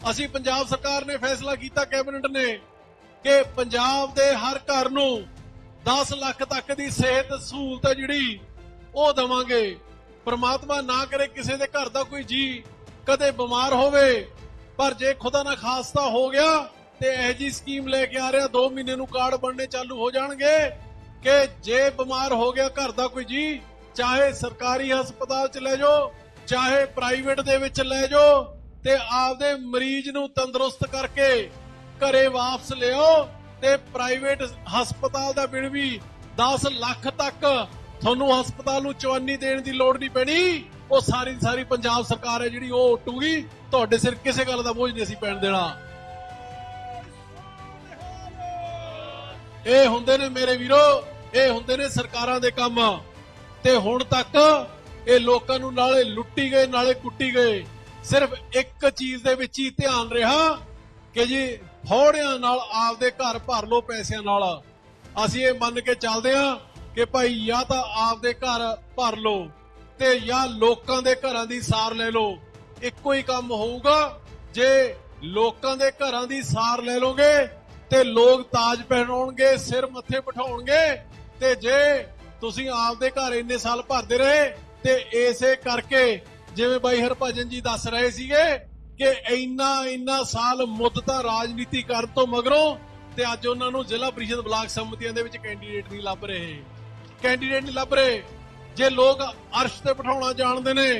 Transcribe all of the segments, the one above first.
ਅਸੀਂ ਪੰਜਾਬ ਸਰਕਾਰ ਨੇ ਫੈਸਲਾ ਕੀਤਾ ਕੈਬਨਿਟ ਨੇ ਕਿ ਪੰਜਾਬ ਦੇ ਹਰ ਘਰ ਨੂੰ 10 ਲੱਖ ਤੱਕ ਦੀ ਸਿਹਤ ਸਹੂਲਤ ਹੈ ਜਿਹੜੀ, ਉਹ ਦਵਾਂਗੇ। ਪ੍ਰਮਾਤਮਾ ਨਾ ਕਰੇ ਕਿਸੇ ਦੇ ਘਰ ਦਾ ਕੋਈ ਜੀ ਕਦੇ ਬਿਮਾਰ ਹੋਵੇ, ਪਰ ਜੇ ਖੁਦਾ ਨਾ ਖਾਸਤਾ ਹੋ ਗਿਆ ਤੇ ਇਹ ਜੀ ਸਕੀਮ ਲੈ ਕੇ ਆ ਰਿਹਾ 2 ਮਹੀਨੇ ਨੂੰ ਕਾਰਡ ਬਣਨੇ ਚਾਲੂ ਹੋ ਜਾਣਗੇ ਕਿ ਜੇ ਬਿਮਾਰ ਹੋ ਗਿਆ ਘਰ ਦਾ ਕੋਈ ਜੀ ਚਾਹੇ ਸਰਕਾਰੀ ਹਸਪਤਾਲ ਚ ਲੈ ਜਾਓ, ਚਾਹੇ ਪ੍ਰਾਈਵੇਟ ਦੇ ਵਿੱਚ ਲੈ ਜਾਓ ਤੇ ਆਪਦੇ ਮਰੀਜ਼ ਨੂੰ ਤੰਦਰੁਸਤ ਕਰਕੇ ਘਰੇ ਵਾਪਸ ਲਿਓ ਤੇ ਪ੍ਰਾਈਵੇਟ ਹਸਪਤਾਲ ਦਾ ਬਿੱਲ ਵੀ 10 ਲੱਖ ਤੱਕ ਤੁਹਾਨੂੰ ਹਸਪਤਾਲ ਨੂੰ ਚਵਾਨੀ ਦੇਣ ਦੀ ਲੋੜ ਨਹੀਂ ਪੈਣੀ। ਉਹ ਸਾਰੀ ਸਾਰੀ ਪੰਜਾਬ ਸਰਕਾਰ ਹੈ ਜਿਹੜੀ ਉਹ ਉੱਟੂਗੀ। ਤੁਹਾਡੇ ਸਿਰ ਕਿਸੇ ਗੱਲ ਦਾ ਬੋਝ ਨਹੀਂ ਅਸੀਂ ਪੈਣ ਦੇਣਾ। ਇਹ ਹੁੰਦੇ ਨੇ ਮੇਰੇ ਵੀਰੋ, ਇਹ ਹੁੰਦੇ ਨੇ ਸਰਕਾਰਾਂ ਦੇ ਕੰਮ। ਤੇ ਹੁਣ ਤੱਕ ਇਹ ਲੋਕਾਂ ਨੂੰ ਨਾਲੇ ਲੁੱਟੀ ਗਏ, ਨਾਲੇ ਕੁੱਟੀ ਗਏ। ਸਿਰਫ ਇੱਕ ਚੀਜ਼ ਦੇ ਵਿੱਚ ਹੀ ਧਿਆਨ ਰਿਹਾ ਕਿ ਜੀ ਫੌੜਿਆਂ ਨਾਲ ਆਪਦੇ ਘਰ ਭਰ ਲੋ ਪੈਸਿਆਂ ਨਾਲ। ਅਸੀਂ ਇਹ ਮੰਨ ਕੇ ਚੱਲਦੇ ਹਾਂ ਕਿ ਭਾਈ ਜਾਂ ਤਾਂ ਆਪਦੇ ਘਰ ਭਰ ਲੋ ਤੇ ਜਾਂ ਲੋਕਾਂ ਦੇ ਘਰਾਂ ਦੀ ਸਾਰ ਲੈ ਲੋ ਇੱਕੋ ਹੀ ਕੰਮ ਹੋਊਗਾ। ਜੇ ਲੋਕਾਂ ਦੇ ਘਰਾਂ ਦੀ ਸਾਰ ਲੈ ਲੋਗੇ ਤੇ ਲੋਕ ਤਾਜ ਪਹਿਨਾਉਣਗੇ ਸਿਰ ਮੱਥੇ ਬਿਠਾਉਣਗੇ ਤੇ ਜੇ ਤੁਸੀਂ ਆਪਦੇ ਘਰ ਇੰਨੇ ਸਾਲ ਭਰਦੇ ਰਹੇ ਤੇ ਇਸੇ ਕਰਕੇ ਜਿਵੇਂ ਬਾਈ ਹਰਭਜਨ ਜੀ ਦੱਸ ਰਹੇ ਸੀਗੇ ਕਿ ਇੰਨਾ ਇੰਨਾ ਸਾਲ ਮੁੱਦਤਾ ਰਾਜਨੀਤੀ ਕਰਨ ਤੋਂ ਮਗਰੋਂ ਤੇ ਅੱਜ ਉਹਨਾਂ ਨੂੰ ਜ਼ਿਲ੍ਹਾ ਪ੍ਰੀਸ਼ਦ ਬਲਾਕ ਸੰਮਤੀਆਂ ਦੇ ਵਿੱਚ ਕੈਂਡੀਡੇਟ ਨਹੀਂ ਲੱਭ ਰਹੇ। ਕੈਂਡੀਡੇਟ ਨਹੀਂ ਲੱਭ ਰਹੇ। ਜੇ ਲੋਕ ਅਰਸ਼ ਤੇ ਬਿਠਾਉਣਾ ਜਾਣਦੇ ਨੇ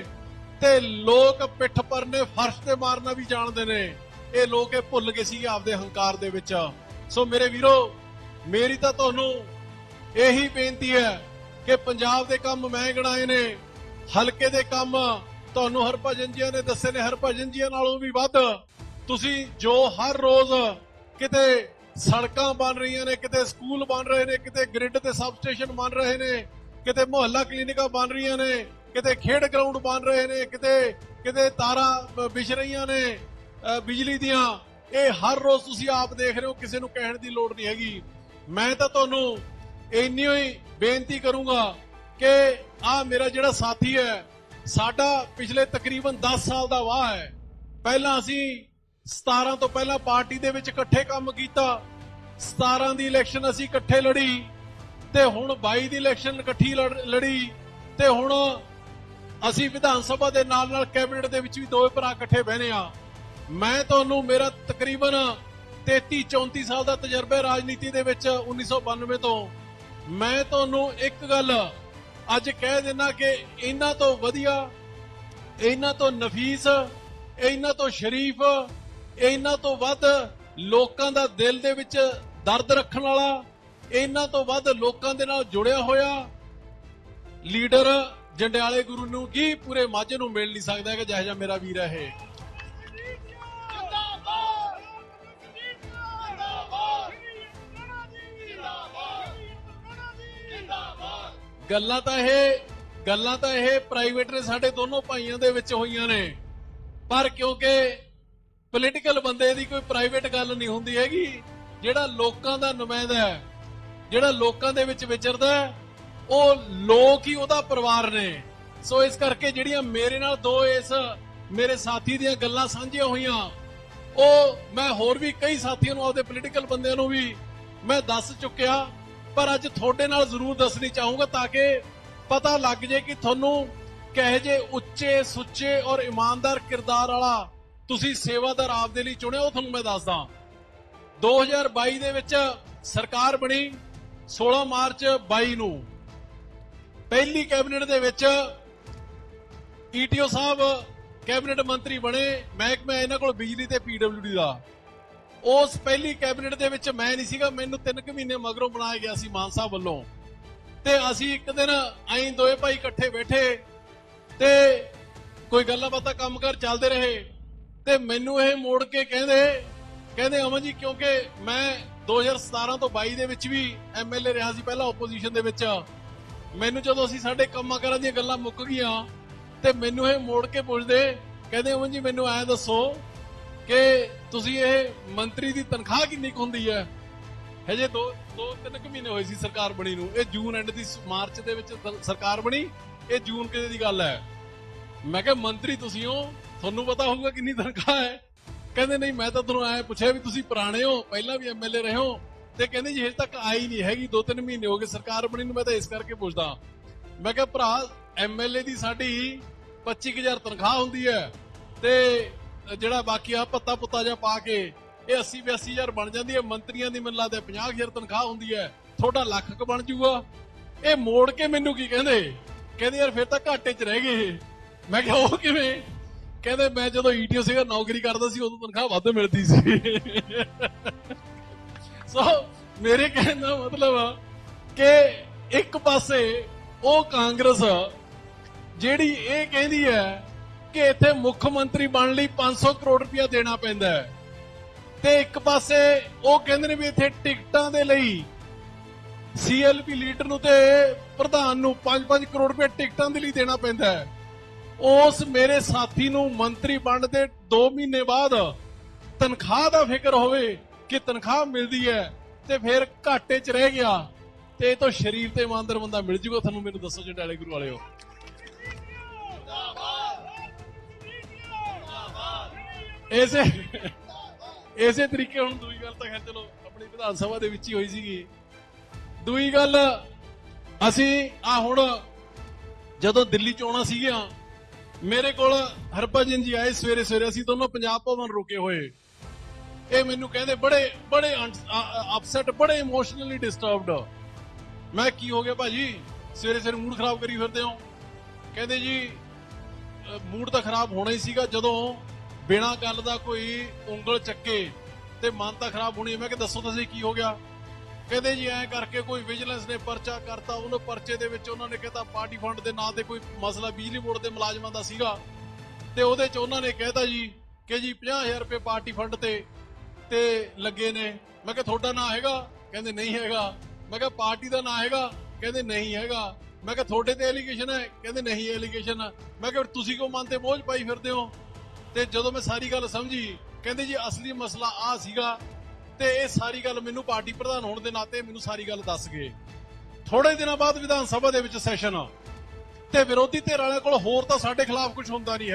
ਤੇ ਲੋਕ ਪਿੱਠ ਪਰਨੇ ਫਰਸ਼ ਤੇ ਮਾਰਨਾ ਵੀ ਜਾਣਦੇ ਨੇ। ਇਹ ਲੋਕ ਇਹ ਭੁੱਲ ਗਏ ਸੀ ਆਪਦੇ ਹੰਕਾਰ ਦੇ ਵਿੱਚ। ਸੋ ਮੇਰੇ ਵੀਰੋ, ਮੇਰੀ ਤਾਂ ਤੁਹਾਨੂੰ ਇਹੀ ਬੇਨਤੀ ਹੈ ਕਿ ਪੰਜਾਬ ਦੇ ਕੰਮ ਮੈਂ ਗਣਾਏ ਨੇ, ਹਲਕੇ ਦੇ ਕੰਮ ਤੁਹਾਨੂੰ ਹਰਭਜਨ ਜੀਆਂ ਨੇ ਦੱਸੇ ਨੇ ਹਰਭਜਨ ਜੀਆਂ ਨਾਲੋਂ ਵੀ ਵੱਧ। ਤੁਸੀਂ ਜੋ ਹਰ ਰੋਜ਼ ਕਿਤੇ ਸੜਕਾਂ ਬਣ ਰਹੀਆਂ ਨੇ ਕਿਤੇ ਸਕੂਲ ਬਣ ਰਹੇ ਨੇ ਕਿਤੇ ਗ੍ਰਿਡ ਤੇ ਸਬ ਸਟੇਸ਼ਨ ਬਣ ਰਹੇ ਨੇ ਕਿਤੇ ਮੁਹੱਲਾ ਕਲੀਨਿਕਾਂ ਬਣ ਰਹੀਆਂ ਨੇ ਕਿਤੇ ਖੇਡ ਗਰਾਊਂਡ ਬਣ ਰਹੇ ਨੇ ਕਿਤੇ ਕਿਤੇ ਤਾਰਾਂ ਅ, ਵਿਛ ਰਹੀਆਂ ਨੇ ਬਿਜਲੀ ਦੀਆਂ ਇਹ ਹਰ ਰੋਜ਼ ਤੁਸੀਂ ਆਪ ਦੇਖ ਰਹੇ ਹੋ ਕਿਸੇ ਨੂੰ ਕਹਿਣ ਦੀ ਲੋੜ ਨਹੀਂ ਹੈਗੀ। ਮੈਂ ਤਾਂ ਤੁਹਾਨੂੰ ਇੰਨੀ ਹੀ ਬੇਨਤੀ ਕਰੂੰਗਾ ਕਿ ਆ ਮੇਰਾ ਜਿਹੜਾ ਸਾਥੀ ਹੈ ਸਾਡਾ ਪਿਛਲੇ ਤਕਰੀਬਨ 10 ਸਾਲ ਦਾ ਵਾਹ ਹੈ। ਪਹਿਲਾਂ ਅਸੀਂ 17 ਤੋਂ ਪਹਿਲਾਂ ਪਾਰਟੀ ਦੇ ਵਿੱਚ ਇਕੱਠੇ ਕੰਮ ਕੀਤਾ। 17 ਦੀ ਇਲੈਕਸ਼ਨ ਅਸੀਂ ਇਕੱਠੇ ਲੜੀ ਤੇ ਹੁਣ 22 ਦੀ ਇਲੈਕਸ਼ਨ ਇਕੱਠੀ ਲੜ- ਲੜੀ ਤੇ ਹੁਣ ਅਸੀਂ ਵਿਧਾਨ ਸਭਾ ਦੇ ਨਾਲ ਨਾਲ ਕੈਬਨਿਟ ਦੇ ਵਿੱਚ ਵੀ ਦੋਵੇਂ ਭਰਾ ਇਕੱਠੇ ਬਹਿਨੇ ਆ। ਮੈਂ ਤੁਹਾਨੂੰ ਮੇਰਾ ਤਕਰੀਬਨ 33 34 ਸਾਲ ਦਾ ਤਜਰਬਾ ਰਾਜਨੀਤੀ ਦੇ ਵਿੱਚ 1992 ਤੋਂ। ਮੈਂ ਤੁਹਾਨੂੰ ਇੱਕ ਗੱਲ ਅੱਜ ਕਹਿ ਦਿੰਨਾ ਕਿ ਇਹਨਾਂ ਤੋਂ ਵਧੀਆ, ਇਹਨਾਂ ਤੋਂ ਨਫੀਸ, ਇਹਨਾਂ ਤੋਂ ਸ਼ਰੀਫ, ਇਹਨਾਂ ਤੋਂ ਵੱਧ ਲੋਕਾਂ ਦਾ ਦਿਲ ਦੇ ਵਿੱਚ ਦਰਦ ਰੱਖਣ ਵਾਲਾ, ਇਹਨਾਂ ਤੋਂ ਵੱਧ ਲੋਕਾਂ ਦੇ ਨਾਲ ਜੁੜਿਆ ਹੋਇਆ ਲੀਡਰ ਜੰਡਿਆਲੇ ਗੁਰੂ ਨੂੰ ਕੀ ਪੂਰੇ ਮਾਝੇ ਨੂੰ ਮਿਲ ਨਹੀਂ ਸਕਦਾ ਕਿ ਜਿਹੋ ਜਿਹਾ ਮੇਰਾ ਵੀਰ ਹੈ ਗੱਲਾਂ ਤਾਂ ਇਹ ਗੱਲਾਂ ਤਾਂ ਇਹ ਪ੍ਰਾਈਵੇਟ ਨੇ ਸਾਡੇ ਦੋਨੋਂ ਭਾਈਆਂ ਦੇ ਵਿੱਚ ਹੋਈਆਂ ਨੇ। ਪਰ ਕਿਉਂਕਿ ਪੋਲੀਟੀਕਲ ਬੰਦੇ ਦੀ ਕੋਈ ਪ੍ਰਾਈਵੇਟ ਗੱਲ ਨਹੀਂ ਹੁੰਦੀ ਹੈਗੀ ਜਿਹੜਾ ਲੋਕਾਂ ਦਾ ਨੁਮਾਇੰਦਾ ਹੈ ਜਿਹੜਾ ਲੋਕਾਂ ਦੇ ਵਿੱਚ ਵਿਚਰਦਾ ਹੈ, ਉਹ ਲੋਕ ਹੀ ਉਹਦਾ ਪਰਿਵਾਰ ਨੇ। ਸੋ ਇਸ ਕਰਕੇ ਜਿਹੜੀਆਂ ਮੇਰੇ ਨਾਲ ਦੋ ਇਸ ਮੇਰੇ ਸਾਥੀ ਦੀਆਂ ਗੱਲਾਂ ਸਾਂਝੀਆਂ ਹੋਈਆਂ ਉਹ ਮੈਂ ਹੋਰ ਵੀ ਕਈ ਸਾਥੀਆਂ ਨੂੰ ਆਪਦੇ ਪੋਲੀਟੀਕਲ ਬੰਦਿਆਂ ਨੂੰ ਵੀ ਮੈਂ ਦੱਸ ਚੁੱਕਿਆ। ਪਰ ਅੱਜ ਤੁਹਾਡੇ ਨਾਲ ਜ਼ਰੂਰ ਦੱਸਣੀ ਚਾਹੂੰਗਾ ਤਾਂ ਕਿ ਪਤਾ ਲੱਗ ਜੇ ਕਿ ਤੁਹਾਨੂੰ ਕਹੇ ਜੇ ਉੱਚੇ, ਸੁੱਚੇ ਔਰ ਇਮਾਨਦਾਰ ਕਿਰਦਾਰ ਵਾਲਾ ਤੁਸੀਂ ਸੇਵਾਦਾਰ ਆਪ ਦੇ ਲਈ ਚੁਣਿਆ, ਉਹ ਤੁਹਾਨੂੰ ਮੈਂ ਦੱਸਦਾ। 2022 ਦੇ ਵਿੱਚ ਸਰਕਾਰ ਬਣੀ 16 ਮਾਰਚ 22 ਨੂੰ। ਪਹਿਲੀ ਕੈਬਨਿਟ ਦੇ ਵਿੱਚ ਈਟੀਓ ਸਾਹਿਬ ਕੈਬਨਿਟ ਮੰਤਰੀ ਬਣੇ ਮਹਿਕਮਾ ਇਹਨਾਂ ਕੋਲ ਬਿਜਲੀ ਤੇ ਪੀਡਬਲਯੂਡੀ ਦਾ। ਉਸ ਪਹਿਲੀ ਕੈਬਨਿਟ ਦੇ ਵਿੱਚ ਮੈਂ ਨਹੀਂ ਸੀਗਾ, ਮੈਨੂੰ 3 ਕੁ ਮਹੀਨੇ ਮਗਰੋਂ ਬਣਾਇਆ ਗਿਆ ਸੀ ਮਾਨ ਸਾਹਿਬ ਵੱਲੋਂ। ਤੇ ਅਸੀਂ ਇੱਕ ਦਿਨ ਐਂ ਦੋਏ ਭਾਈ ਇਕੱਠੇ ਬੈਠੇ ਤੇ ਕੋਈ ਗੱਲਾਂ ਬਾਤਾਂ ਕੰਮ ਕਰ ਚੱਲਦੇ ਰਹੇ ਤੇ ਮੈਨੂੰ ਇਹ ਮੋੜ ਕੇ ਕਹਿੰਦੇ ਕਹਿੰਦੇ, ਅਮਨ ਜੀ, ਕਿਉਂਕਿ ਮੈਂ 2017 ਤੋਂ 22 ਦੇ ਵਿੱਚ ਵੀ ਐਮਐਲਏ ਰਿਹਾ ਸੀ, ਪਹਿਲਾਂ ਆਪੋਜੀਸ਼ਨ ਦੇ ਵਿੱਚ। ਮੈਨੂੰ ਜਦੋਂ ਅਸੀਂ ਸਾਡੇ ਕੰਮਾਂ ਕਾਰਾਂ ਦੀਆਂ ਗੱਲਾਂ ਮੁੱਕ ਗਈਆਂ ਤੇ ਮੈਨੂੰ ਇਹ ਮੋੜ ਕੇ ਪੁੱਛਦੇ, ਕਹਿੰਦੇ, ਅਮਨ ਜੀ, ਮੈਨੂੰ ਐ ਦੱਸੋ ਕਿ ਤੁਸੀਂ ਇਹ ਮੰਤਰੀ ਦੀ ਤਨਖਾਹ ਕਿੰਨੀ ਕੁ ਹੁੰਦੀ ਹੈ? ਹਜੇ ਦੋ ਦੋ, ਤਿੰਨ ਕੁ ਮਹੀਨੇ ਹੋਏ ਸੀ ਸਰਕਾਰ ਬਣੀ ਨੂੰ। ਇਹ ਜੂਨ ਐਂਡ ਦੀ ਮਾਰਚ ਦੇ ਵਿੱਚ ਸਰਕਾਰ ਬਣੀ। ਇਹ ਜੂਨ ਕਿਤੇ ਦੀ ਗੱਲ ਹੈ? ਮੈਂ ਕਿਹਾ ਮੰਤਰੀ ਤੁਸੀਂ ਹੋ, ਤੁਹਾਨੂੰ ਪਤਾ ਹੋਊਗਾ ਕਿੰਨੀ ਤਨਖਾਹ ਹੈ। ਕਹਿੰਦੇ ਨਹੀਂ, ਮੈਂ ਤਾਂ ਤੁਹਾਨੂੰ ਐ ਪੁੱਛਿਆ ਵੀ ਤੁਸੀਂ ਪੁਰਾਣੇ ਹੋ, ਪਹਿਲਾਂ ਵੀ ਐਮਐਲਏ ਰਹੇ ਹੋ। ਤੇ ਕਹਿੰਦੇ ਜੀ ਹਜੇ ਤੱਕ ਆਈ ਨਹੀਂ ਹੈਗੀ, ਦੋ ਤਿੰਨ ਮਹੀਨੇ ਹੋ ਗਏ ਸਰਕਾਰ ਬਣੀ ਨੂੰ, ਮੈਂ ਤਾਂ ਇਸ ਕਰਕੇ ਪੁੱਛਦਾ। ਮੈਂ ਕਿਹਾ ਭਰਾ ਐਮਐਲਏ ਦੀ ਸਾਡੀ 25000 ਤਨਖਾਹ ਹੁੰਦੀ ਹੈ। ਤੇ ਜਿਹੜਾ ਬਾਕੀ ਆ ਪੱਤਾ ਪੁੱਤਾ ਜਿਹਾ ਪਾ ਕੇ, ਇਹ 80 82000 ਬਣ ਜਾਂਦੀ ਹੈ। ਮੰਤਰੀਆਂ ਦੀ ਮੈਨੂੰ ਲੱਗਦਾ 50000 ਤਨਖਾਹ ਹੁੰਦੀ ਹੈ। ਤੁਹਾਡਾ ਲੱਖ ਕ ਬਣ ਜੂਗਾ ਇਹ ਮੋੜ ਕੇ ਮੈਨੂੰ ਕੀ ਕਹਿੰਦੇ? ਕਹਿੰਦੇ ਯਾਰ ਫਿਰ ਤਾਂ ਘਾਟੇ 'ਚ ਰਹਿ ਗਏ ਮੈਂ ਕਿਹਾ, ਉਹ ਕਿਵੇਂ? ਕਹਿੰਦੇ ਮੈਂ ਜਦੋਂ ਈਟੀਓ ਸੀਗਾ, ਨੌਕਰੀ ਕਰਦਾ ਸੀ, ਉਦੋਂ ਤਨਖਾਹ ਵੱਧ ਮਿਲਦੀ ਸੀ। ਸੋ ਮੇਰੇ ਕਹਿਣ ਦਾ ਮਤਲਬ ਆ ਕਿ ਇੱਕ ਪਾਸੇ ਉਹ ਕਾਂਗਰਸ ਜਿਹੜੀ ਇਹ ਕਹਿੰਦੀ ਹੈ ਕਿ ਇੱਥੇ ਮੁੱਖ ਮੰਤਰੀ ਬਣਨ ਲਈ 500 ਕਰੋੜ ਰੁਪਇਆ ਦੇਣਾ ਪੈਂਦਾ ਹੈ। ਤੇ ਇੱਕ ਪਾਸੇ ਉਹ ਕਹਿੰਦੇ ਨੇ ਵੀ ਇੱਥੇ ਟਿਕਟਾਂ ਦੇ ਲਈ ਸੀਐਲਪੀ ਲੀਡਰ ਨੂੰ ਤੇ ਪ੍ਰਧਾਨ ਨੂੰ 5-5 ਕਰੋੜ ਰੁਪਏ ਟਿਕਟਾਂ ਦੇ ਲਈ ਦੇਣਾ ਪੈਂਦਾ ਹੈ। ਉਸ ਮੇਰੇ ਸਾਥੀ ਨੂੰ ਮੰਤਰੀ ਬਣਨ ਦੇ 2 ਮਹੀਨੇ ਬਾਅਦ ਤਨਖਾਹ ਦਾ ਫਿਕਰ ਹੋਵੇ ਕਿ ਤਨਖਾਹ ਮਿਲਦੀ ਹੈ ਤੇ ਫਿਰ ਘਾਟੇ 'ਚ ਰਹਿ ਗਿਆ ਤੇ ਇਹ ਤੋਂ ਸ਼ਰੀਰ ਤੇ ਇਮਾਨਦਾਰ ਬੰਦਾ ਮਿਲ ਜੂਗਾ। ਤੁਹਾਨੂੰ ਮੈਨੂੰ ਦੱਸੋ ਜਟਾਲੇ ਗੁਰੂ ਵਾਲਿਓ। ਇਸੇ ਇਸੇ ਤਰੀਕੇ ਹੁਣ ਦੂਈ ਗੱਲ ਤਾਂ ਖੈਰ ਚਲੋ ਆਪਣੀ ਵਿਧਾਨ ਸਭਾ ਦੇ ਵਿੱਚ ਹੀ ਹੋਈ ਸੀਗੀ। ਦੂਈ ਗੱਲ, ਅਸੀਂ ਆ ਹੁਣ ਜਦੋਂ ਦਿੱਲੀ 'ਚ ਆਉਣਾ ਸੀਗਾ ਮੇਰੇ ਕੋਲ ਹਰਭਜਨ ਜੀ ਆਏ ਸਵੇਰੇ ਸਵੇਰੇ ਅਸੀਂ ਦੋਨੋਂ ਪੰਜਾਬ ਭਵਨ ਰੁਕੇ ਹੋਏ। ਇਹ ਮੈਨੂੰ ਕਹਿੰਦੇ ਬੜੇ ਬੜੇ ਅਪਸੈਟ ਬੜੇ ਇਮੋਸ਼ਨਲੀ ਡਿਸਟਰਬਡ ਮੈਂ ਕੀ ਹੋ ਗਿਆ ਭਾਜੀ? ਸਵੇਰੇ ਸਵੇਰੇ ਮੂਡ ਖਰਾਬ ਕਰੀ ਫਿਰਦੇ ਹੋ। ਕਹਿੰਦੇ ਜੀ ਮੂਡ ਤਾਂ ਖਰਾਬ ਹੋਣਾ ਹੀ ਸੀਗਾ ਜਦੋਂ ਬਿਨਾਂ ਗੱਲ ਦਾ ਕੋਈ ਉਂਗਲ ਚੱਕੇ ਤੇ ਮਨ ਤਾਂ ਖਰਾਬ ਹੋਣੀ ਮੈਂ ਕਿ ਦੱਸੋ ਤੁਸੀਂ ਕੀ ਹੋ ਗਿਆ? ਕਹਿੰਦੇ ਜੀ ਐਂ ਕਰਕੇ ਕੋਈ ਵਿਜੀਲੈਂਸ ਨੇ ਪਰਚਾ ਕਰਤਾ, ਉਹਨੂੰ ਪਰਚੇ ਦੇ ਵਿੱਚ ਉਹਨਾਂ ਨੇ ਕਹਿੰਦਾ ਪਾਰਟੀ ਫੰਡ ਦੇ ਨਾਂ ਤੇ ਕੋਈ ਮਸਲਾ ਬਿਜਲੀ ਬੋਰਡ ਦੇ ਮੁਲਾਜ਼ਮਾਂ ਦਾ ਸੀਗਾ। ਤੇ ਉਹਦੇ ਚ ਉਹਨਾਂ ਨੇ ਕਹਿਤਾ ਜੀ ਕਿ ਜੀ 50000 ਰੁਪਏ ਪਾਰਟੀ ਫੰਡ ਤੇ ਤੇ ਲੱਗੇ ਨੇ। ਮੈਂ ਕਿਹਾ ਤੁਹਾਡਾ ਨਾਂ ਹੈਗਾ? ਕਹਿੰਦੇ ਨਹੀਂ ਹੈਗਾ। ਮੈਂ ਕਿਹਾ ਪਾਰਟੀ ਦਾ ਨਾਂ ਹੈਗਾ? ਕਹਿੰਦੇ ਨਹੀਂ ਹੈਗਾ। ਮੈਂ ਕਿਹਾ ਤੁਹਾਡੇ ਤੇ ਐਲੀਗੇਸ਼ਨ ਹੈ? ਕਹਿੰਦੇ ਨਹੀਂ ਐਲੀਗੇਸ਼ਨ ਮੈਂ ਕਿਹਾ ਤੁਸੀਂ ਕਿਉਂ ਮਨ ਤੇ ਬੋਝ ਪਾਈ ਫਿਰਦੇ ਹੋ? ਤੇ ਜਦੋਂ ਮੈਂ ਸਾਰੀ ਗੱਲ ਸਮਝੀ, ਕਹਿੰਦੇ ਜੀ ਅਸਲੀ ਮਸਲਾ ਆ ਸੀਗਾ ਤੇ ਇਹ ਸਾਰੀ ਗੱਲ ਮੈਨੂੰ ਪਾਰਟੀ ਪ੍ਰਧਾਨ ਹੋਣ ਦੇ ਨਾਤੇ ਮੈਨੂੰ ਸਾਰੀ ਗੱਲ ਦੱਸ ਗਏ। ਥੋੜੇ ਦਿਨਾਂ ਬਾਅਦ ਵਿਧਾਨ ਸਭਾ ਦੇ ਵਿੱਚ ਸੈਸ਼ਨ ਤੇ ਵਿਰੋਧੀ ਧਿਰਾਂ ਵਾਲਿਆਂ ਕੋਲ ਹੋਰ ਤਾਂ ਸਾਡੇ ਖਿਲਾਫ ਕੁਝ ਹੁੰਦਾ ਨਹੀਂ ਹੈ।